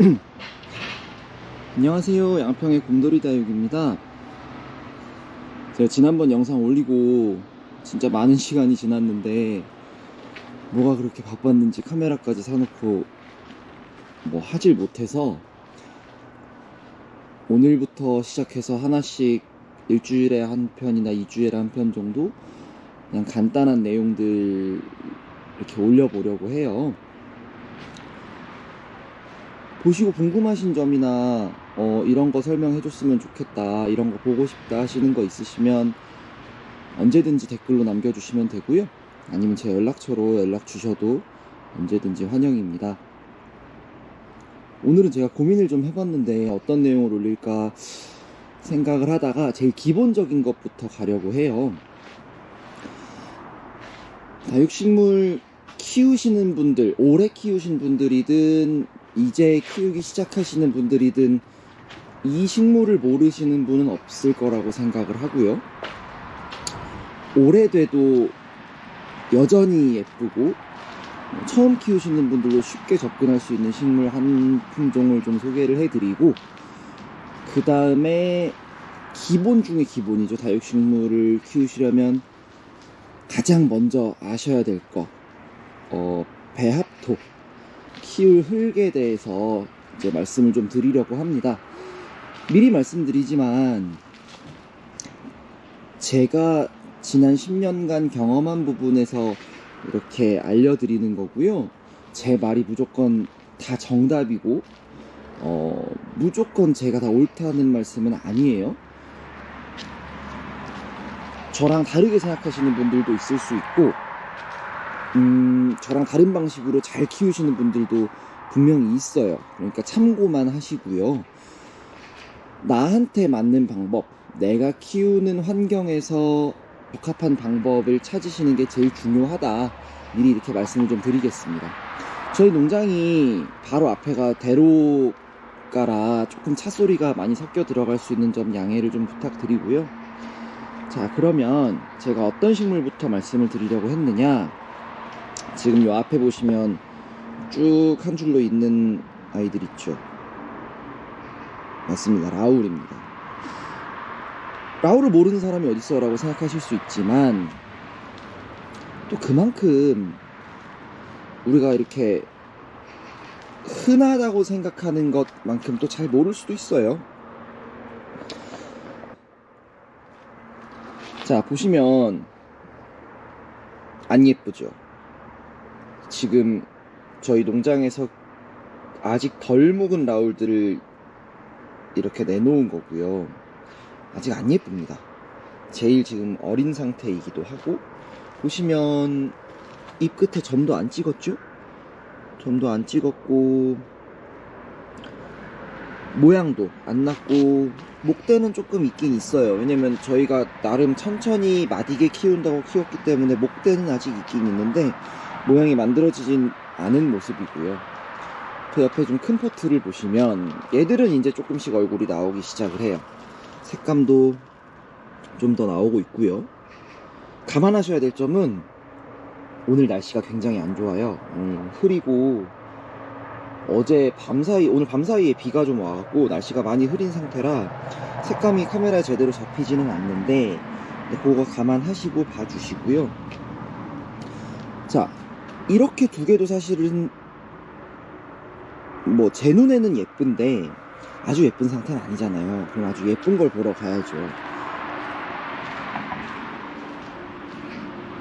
안녕하세요. 양평의 곰돌이 다육입니다. 제가 지난번 영상 올리고 진짜 많은 시간이 지났는데 뭐가 그렇게 바빴는지 카메라까지 사놓고 뭐 하질 못해서 오늘부터 시작해서 하나씩 일주일에 한 편이나 이주일에 한 편 정도 그냥 간단한 내용들 이렇게 올려보려고 해요 보시고 궁금하신 점이나 어, 이런 거 설명해 줬으면 좋겠다 이런 거 보고 싶다 하시는 거 있으시면 언제든지 댓글로 남겨주시면 되고요. 아니면 제 연락처로 연락 주셔도 언제든지 환영입니다. 오늘은 제가 고민을 좀 해봤는데 어떤 내용을 올릴까 생각을 하다가 제일 기본적인 것부터 가려고 해요. 다육식물 키우시는 분들 오래 키우신 분들이든 이제 키우기 시작하시는 분들이든 이 식물을 모르시는 분은 없을 거라고 생각을 하고요. 오래돼도 여전히 예쁘고 처음 키우시는 분들도 쉽게 접근할 수 있는 식물 한 품종을 좀 소개를 해드리고 그 다음에 기본 중에 기본이죠. 다육식물을 키우시려면 가장 먼저 아셔야 될 거, 어, 배합토. 키울 흙에 대해서 이제 말씀을 좀 드리려고 합니다. 미리 말씀드리지만 제가 지난 10년간 경험한 부분에서 이렇게 알려드리는 거고요. 제 말이 무조건 다 정답이고 어, 무조건 제가 다 옳다는 말씀은 아니에요. 저랑 다르게 생각하시는 분들도 있을 수 있고 음, 저랑 다른 방식으로 잘 키우시는 분들도 분명히 있어요. 그러니까 참고만 하시고요. 나한테 맞는 방법, 내가 키우는 환경에서 적합한 방법을 찾으시는 게 제일 중요하다. 미리 이렇게 말씀을 좀 드리겠습니다. 저희 농장이 바로 앞에가 대로가라 조금 차 소리가 많이 섞여 들어갈 수 있는 점 양해를 좀 부탁드리고요. 자, 그러면 제가 어떤 식물부터 말씀을 드리려고 했느냐? 지금 요 앞에 보시면 쭉 한 줄로 있는 아이들 있죠. 맞습니다. 라울입니다. 라울을 모르는 사람이 어딨어 라고 생각하실 수 있지만 또 그만큼 우리가 이렇게 흔하다고 생각하는 것만큼 또 잘 모를 수도 있어요. 자, 보시면 안 예쁘죠? 지금 저희 농장에서 아직 덜 묵은 라울들을 이렇게 내놓은 거고요. 아직 안 예쁩니다. 제일 지금 어린 상태이기도 하고 보시면 잎 끝에 점도 안 찍었죠? 점도 안 찍었고 모양도 안 났고 목대는 조금 있긴 있어요. 왜냐면 저희가 나름 천천히 마디게 키운다고 키웠기 때문에 목대는 아직 있긴 있는데 모양이 만들어지진 않은 모습이고요. 그 옆에 좀 큰 포트를 보시면 얘들은 이제 조금씩 얼굴이 나오기 시작을 해요. 색감도 좀 더 나오고 있고요. 감안하셔야 될 점은 오늘 날씨가 굉장히 안 좋아요. 음, 흐리고 어제 밤사이 오늘 밤사이에 비가 좀 와갖고 날씨가 많이 흐린 상태라 색감이 카메라에 제대로 잡히지는 않는데 그거 감안하시고 봐주시고요. 자 이렇게 두 개도 사실은 뭐 제 눈에는 예쁜데 아주 예쁜 상태는 아니잖아요. 그럼 아주 예쁜 걸 보러 가야죠.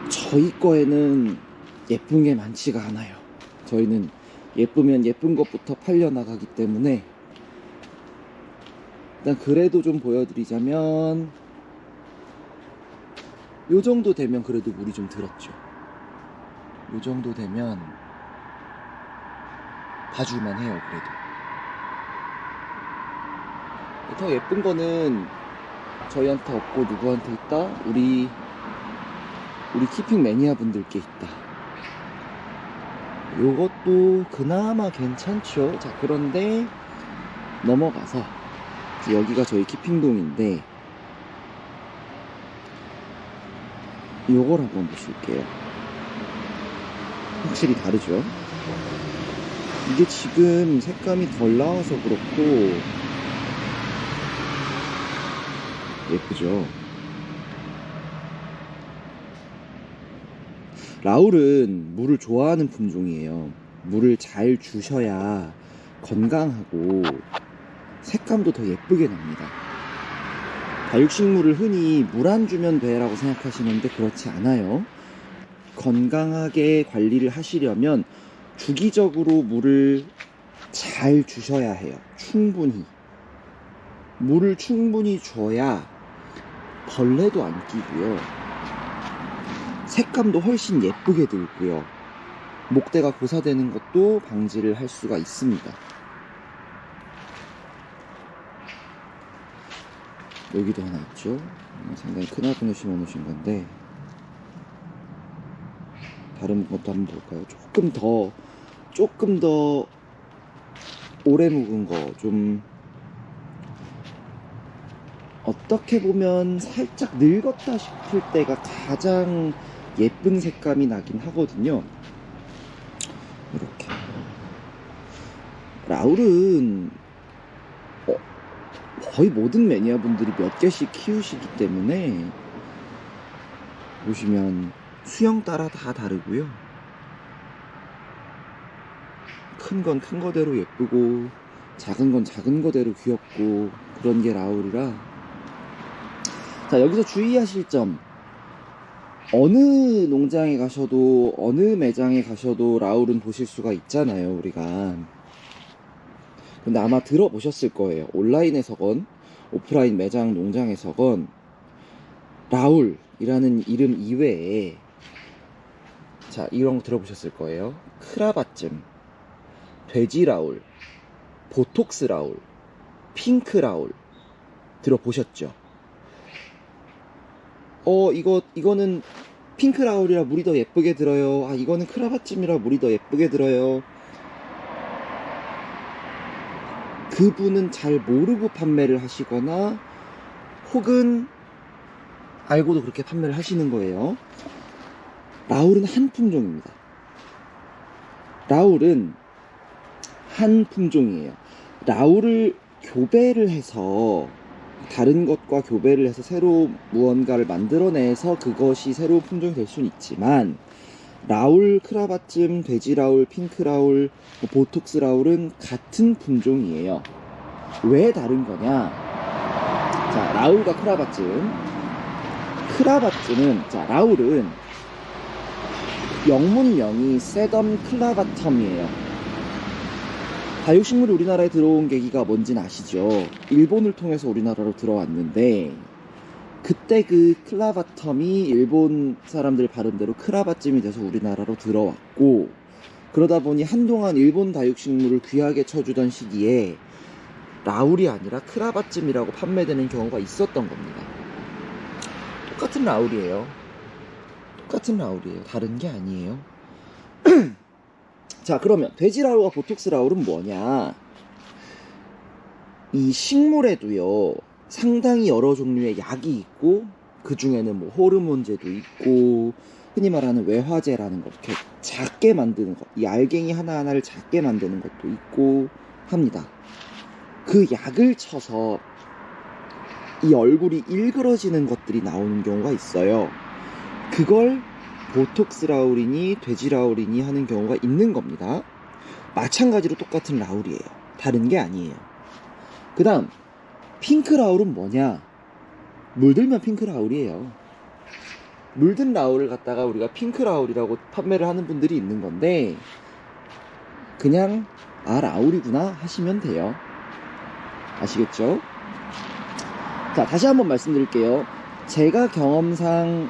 저희 거에는 예쁜 게 많지가 않아요. 저희는 예쁘면 예쁜 것부터 팔려나가기 때문에 일단 그래도 좀 보여드리자면 요 정도 되면 그래도 물이 좀 들었죠. 요 정도 되면 봐줄만 해요, 그래도. 더 예쁜 거는 저희한테 없고 누구한테 있다? 우리, 우리 키핑 매니아 분들께 있다. 요것도 그나마 괜찮죠. 자, 그런데 넘어가서 여기가 저희 키핑동인데 요걸 한번 보실게요. 확실히 다르죠? 이게 지금 색감이 덜 나와서 그렇고 예쁘죠? 라울은 물을 좋아하는 품종이에요. 물을 잘 주셔야 건강하고 색감도 더 예쁘게 납니다. 다육식물을 흔히 물 안 주면 돼라고 생각하시는데 그렇지 않아요. 건강하게 관리를 하시려면 주기적으로 물을 잘 주셔야 해요. 충분히. 물을 충분히 줘야 벌레도 안 끼고요. 색감도 훨씬 예쁘게 들고요. 목대가 고사되는 것도 방지를 할 수가 있습니다. 여기도 하나 있죠. 음, 상당히 큰 화분을 심어 놓으신 건데 다른 것도 한번 볼까요? 조금 더 조금 더 오래 묵은 거 좀 어떻게 보면 살짝 늙었다 싶을 때가 가장 예쁜 색감이 나긴 하거든요. 이렇게 라울은 어, 거의 모든 매니아분들이 몇 개씩 키우시기 때문에 보시면 수영 따라 다 다르고요. 큰 건 큰 거대로 예쁘고 작은 건 작은 거대로 귀엽고 그런 게 라울이라. 자 여기서 주의하실 점. 어느 농장에 가셔도 어느 매장에 가셔도 라울은 보실 수가 있잖아요 우리가. 근데 아마 들어보셨을 거예요. 온라인에서건 오프라인 매장 농장에서건 라울이라는 이름 이외에 자 이런 거 들어보셨을 거예요. 크라바쯤 돼지 라울 보톡스 라울 핑크 라울 들어보셨죠? 어 이거 이거는 핑크 라울이라 물이 더 예쁘게 들어요. 아 이거는 크라바찜이라 물이 더 예쁘게 들어요. 그분은 잘 모르고 판매를 하시거나 혹은 알고도 그렇게 판매를 하시는 거예요 라울은 한 품종입니다 라울은 한 품종이에요 라울을 교배를 해서 다른 것과 교배를 해서 새로 무언가를 만들어내서 그것이 새로운 품종이 될 수는 있지만 라울, 크라바쯤, 돼지 라울, 핑크 라울, 뭐 보톡스 라울은 같은 품종이에요. 왜 다른 거냐? 자, 라울과 크라바쯤. 크라바쯤은, 자, 라울은 영문명이 세덤 클라바텀이에요. 다육식물이 우리나라에 들어온 계기가 뭔지는 아시죠? 일본을 통해서 우리나라로 들어왔는데 그때 그 클라바텀이 일본 사람들 발음대로 크라바쯤이 돼서 우리나라로 들어왔고 그러다 보니 한동안 일본 다육식물을 귀하게 쳐주던 시기에 라울이 아니라 크라바쯤이라고 판매되는 경우가 있었던 겁니다. 똑같은 라울이에요. 똑같은 라울이에요. 다른 게 아니에요. 자, 그러면 돼지 라울과 보톡스 라울은 뭐냐? 이 식물에도요, 상당히 여러 종류의 약이 있고, 그 중에는 뭐 호르몬제도 있고, 흔히 말하는 외화제라는 것, 이렇게 작게 만드는 것, 이 알갱이 하나하나를 작게 만드는 것도 있고 합니다. 그 약을 쳐서 이 얼굴이 일그러지는 것들이 나오는 경우가 있어요. 그걸 보톡스 라울이니 돼지 라울이니 하는 경우가 있는 겁니다. 마찬가지로 똑같은 라울이에요. 다른 게 아니에요. 그 다음, 핑크 라울은 뭐냐? 물들면 핑크 라울이에요. 물든 라울을 갖다가 우리가 핑크 라울이라고 판매를 하는 분들이 있는 건데, 그냥, 아, 라울이구나 하시면 돼요. 아시겠죠? 자, 다시 한번 말씀드릴게요. 제가 경험상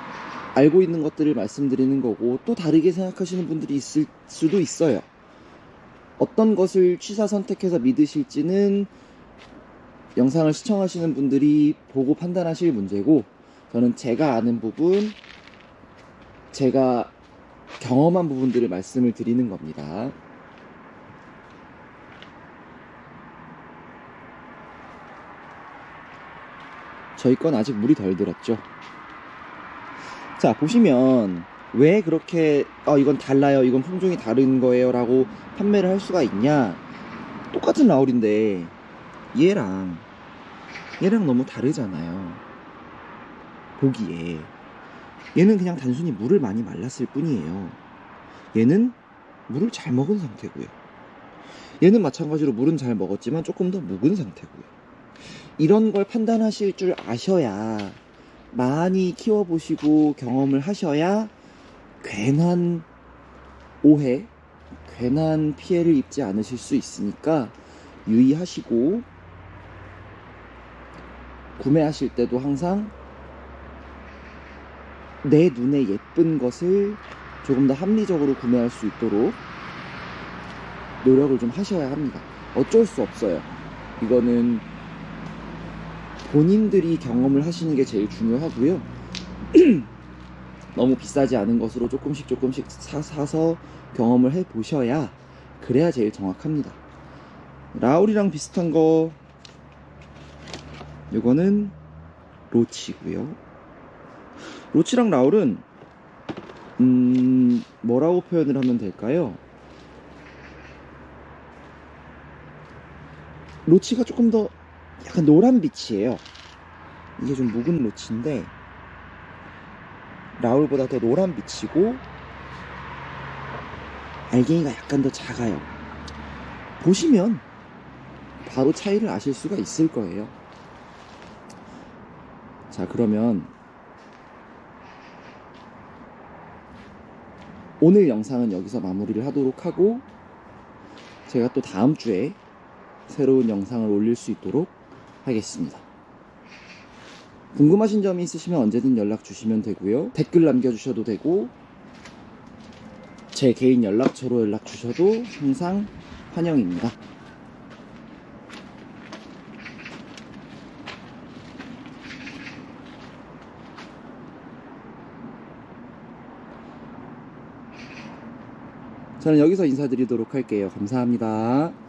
알고 있는 것들을 말씀드리는 거고 또 다르게 생각하시는 분들이 있을 수도 있어요. 어떤 것을 취사 선택해서 믿으실지는 영상을 시청하시는 분들이 보고 판단하실 문제고 저는 제가 아는 부분, 제가 경험한 부분들을 말씀을 드리는 겁니다. 저희 건 아직 물이 덜 들었죠. 자, 보시면 왜 그렇게 아 이건 달라요? 이건 품종이 다른 거예요 라고 판매를 할 수가 있냐? 똑같은 라울인데 얘랑 얘랑 너무 다르잖아요. 보기에. 얘는 그냥 단순히 물을 많이 말랐을 뿐이에요. 얘는 물을 잘 먹은 상태고요. 얘는 마찬가지로 물은 잘 먹었지만 조금 더 묵은 상태고요. 이런 걸 판단하실 줄 아셔야 많이 키워보시고 경험을 하셔야 괜한 오해, 괜한 피해를 입지 않으실 수 있으니까 유의하시고 구매하실 때도 항상 내 눈에 예쁜 것을 조금 더 합리적으로 구매할 수 있도록 노력을 좀 하셔야 합니다. 어쩔 수 없어요. 이거는 본인들이 경험을 하시는 게 제일 중요하고요. 너무 비싸지 않은 것으로 조금씩 조금씩 사, 사서 경험을 해 보셔야 그래야 제일 정확합니다. 라울이랑 비슷한 거 이거는 로치고요. 로치랑 라울은 음 뭐라고 표현을 하면 될까요? 로치가 조금 더 약간 노란 빛이에요. 이게 좀 묵은 로치인데 라울보다 더 노란 빛이고 알갱이가 약간 더 작아요. 보시면 바로 차이를 아실 수가 있을 거예요. 자, 그러면 오늘 영상은 여기서 마무리를 하도록 하고 제가 또 다음 주에 새로운 영상을 올릴 수 있도록 하겠습니다. 궁금하신 점이 있으시면 언제든 연락 주시면 되고요. 댓글 남겨주셔도 되고, 제 개인 연락처로 연락 주셔도 항상 환영입니다. 저는 여기서 인사드리도록 할게요. 감사합니다.